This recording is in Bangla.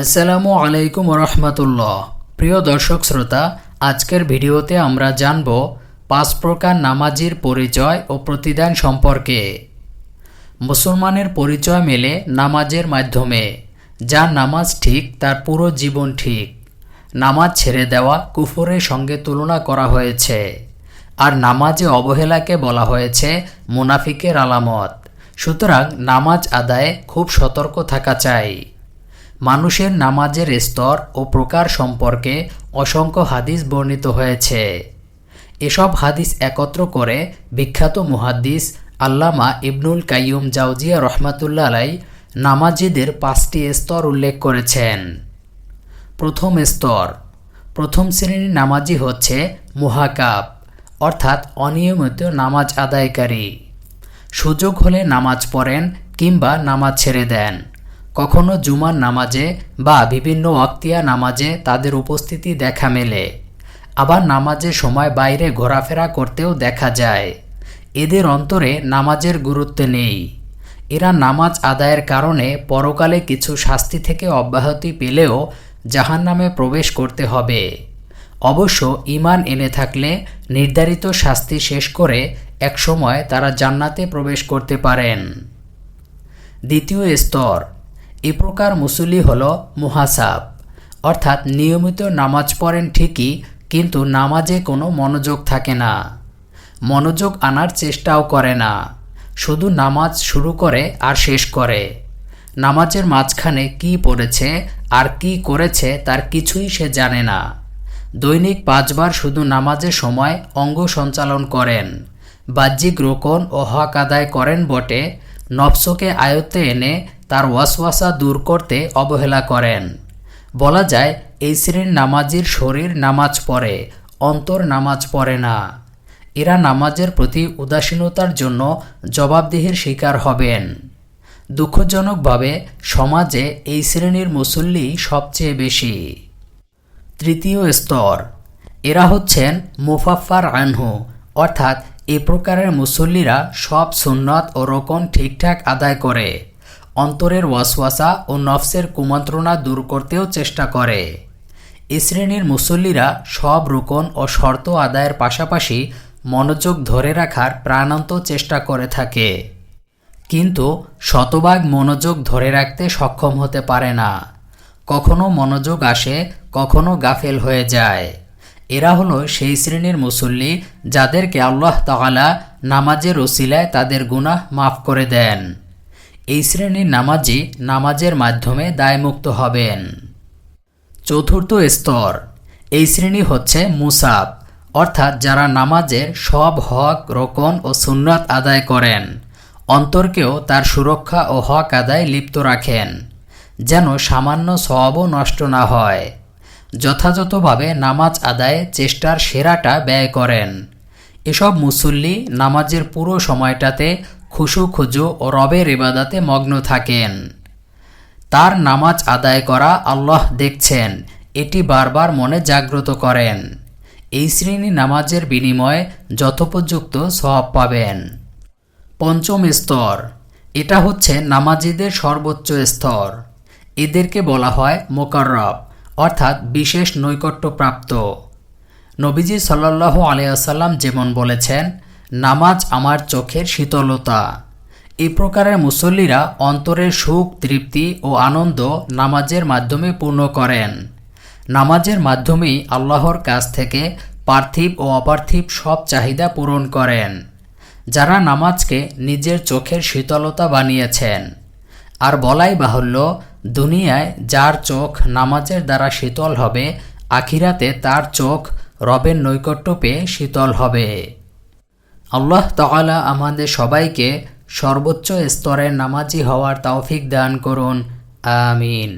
আসসালামু আলাইকুম রহমতুল্লাহ প্রিয় দর্শক শ্রোতা, আজকের ভিডিওতে আমরা জানব পাঁচ প্রকার নামাজির পরিচয় ও প্রতিদান সম্পর্কে। মুসলমানের পরিচয় মেলে নামাজের মাধ্যমে। যার নামাজ ঠিক, তার পুরো জীবন ঠিক। নামাজ ছেড়ে দেওয়া কুফরের সঙ্গে তুলনা করা হয়েছে। আর নামাজে অবহেলাকে বলা হয়েছে মুনাফিকের আলামত। সুতরাং নামাজ আদায়ে খুব সতর্ক থাকা চাই। মানুষের নামাজের স্তর ও প্রকার সম্পর্কে অসংখ্য হাদিস বর্ণিত হয়েছে। এসব হাদিস একত্র করে বিখ্যাত মুহাদ্দিস আল্লামা ইবনুল কাইয়ুম জাউজিয়া রহমাতুল্লা আলাই নামাজিদের পাঁচটি স্তর উল্লেখ করেছেন। প্রথম স্তর, প্রথম শ্রেণির নামাজি হচ্ছে মুহাকাব, অর্থাৎ অনিয়মিত নামাজ আদায়কারী। সুযোগ হলে নামাজ পড়েন কিংবা নামাজ ছেড়ে দেন। কখনো জুমার নামাজে বা বিভিন্ন অক্তিয়া নামাজে তাদের উপস্থিতি দেখা মেলে। আবার নামাজের সময় বাইরে ঘোরাফেরা করতেও দেখা যায়। এদের অন্তরে নামাজের গুরুত্ব নেই। এরা নামাজ আদায়ের কারণে পরকালে কিছু শাস্তি থেকে অব্যাহতি পেলেও জাহান নামে প্রবেশ করতে হবে। অবশ্য ইমান এনে থাকলে নির্ধারিত শাস্তি শেষ করে একসময় তারা জান্নাতে প্রবেশ করতে পারেন। দ্বিতীয় স্তর এ প্রকার মুসল্লি হল মুহাসাব। অর্থাৎ নিয়মিত নামাজ পড়েন ঠিকই, কিন্তু নামাজে কোনো মনোযোগ থাকে না। মনোযোগ আনার চেষ্টাও করে না। শুধু নামাজ শুরু করে আর শেষ করে। নামাজের মাঝখানে কি পড়েছে আর কি করেছে তার কিছুই সে জানে না। দৈনিক পাঁচবার শুধু নামাজের সময় অঙ্গ সঞ্চালন করেন। বাহ্যিক রোকন ও হক আদায় করেন বটে। নফসকে আয়ত্তে এনে তার ওয়াসওয়াসা দূর করতে অবহেলা করেন। বলা যায়, এই শ্রেণির নামাজির শরীর নামাজ পড়ে, অন্তর নামাজ পড়ে না। এরা নামাজের প্রতি উদাসীনতার জন্য জবাবদিহির শিকার হবেন। দুঃখজনকভাবে, সমাজে এই শ্রেণির মুসল্লি সবচেয়ে বেশি। তৃতীয় স্তর, এরা হচ্ছেন মুফাফার আনহু, অর্থাৎ এ প্রকারের মুসল্লিরা সব সুন্নত ও রোকন ঠিকঠাক আদায় করে। অন্তরের ওয়াসওয়াসা ও নফসের কুমন্ত্রণা দূর করতেও চেষ্টা করে। এ শ্রেণির মুসল্লিরা সব রোকন ও শর্ত আদায়ের পাশাপাশি মনোযোগ ধরে রাখার প্রাণান্ত চেষ্টা করে থাকে। কিন্তু শতভাগ মনোযোগ ধরে রাখতে সক্ষম হতে পারে না। কখনো মনোযোগ আসে, কখনো গাফেল হয়ে যায়। এরা হলো সেই শ্রেণির মুসল্লি যাদেরকে আল্লাহ তাআলা নামাজের ওসিলায় তাদের গুনাহ মাফ করে দেন। এই শ্রেণির নামাজি নামাজের মাধ্যমে দায়মুক্ত হবেন। চতুর্থ স্তর। এই শ্রেণি হচ্ছে মুসাব, অর্থাৎ যারা নামাজের সব হক, রোকন ও সুন্নাত আদায় করেন, অন্তরকেও তার সুরক্ষা ও হক আদায় লিপ্ত রাখেন, যেন সামান্য সবও নষ্ট না হয়। যথাযথভাবে নামাজ আদায়ে চেষ্টার সেরাটা ব্যয় করেন। এসব মুসল্লি নামাজের পুরো সময়টাতে খুশু খুজু ও রবের ইবাদাতে মগ্ন থাকেন। তার নামাজ আদায় করা আল্লাহ দেখছেন, এটি বারবার মনে জাগ্রত করেন। এই শ্রেণি নামাজের বিনিময়ে যথোপযুক্ত সওয়াব পাবেন। পঞ্চম স্তর, এটা হচ্ছে নামাজিদের সর্বোচ্চ স্তর। এদেরকে বলা হয় মোকাররব, অর্থাৎ বিশেষ নৈকট্যপ্রাপ্ত। নবীজি সাল্লাহ আলিয়াসাল্লাম যেমন বলেছেন নামাজ আমার চোখের শীতলতা। এই প্রকারের মুসল্লিরা অন্তরের সুখ, তৃপ্তি ও আনন্দ নামাজের মাধ্যমে পূর্ণ করেন। নামাজের মাধ্যমেই আল্লাহর কাছ থেকে পার্থিব ও অপার্থিব সব চাহিদা পূরণ করেন, যারা নামাজকে নিজের চোখের শীতলতা বানিয়েছেন। আর বলাই বাহুল্য, দুনিয়ায় যার চোখ নামাজের দ্বারা শীতল হবে, আখিরাতে তার চোখ রবের নৈকট্য পেয়ে শীতল হবে। আল্লাহ তালা আমাদের সবাইকে সর্বোচ্চ স্তরের নামাজি হওয়ার তৌফিক দান করুন। আমিন।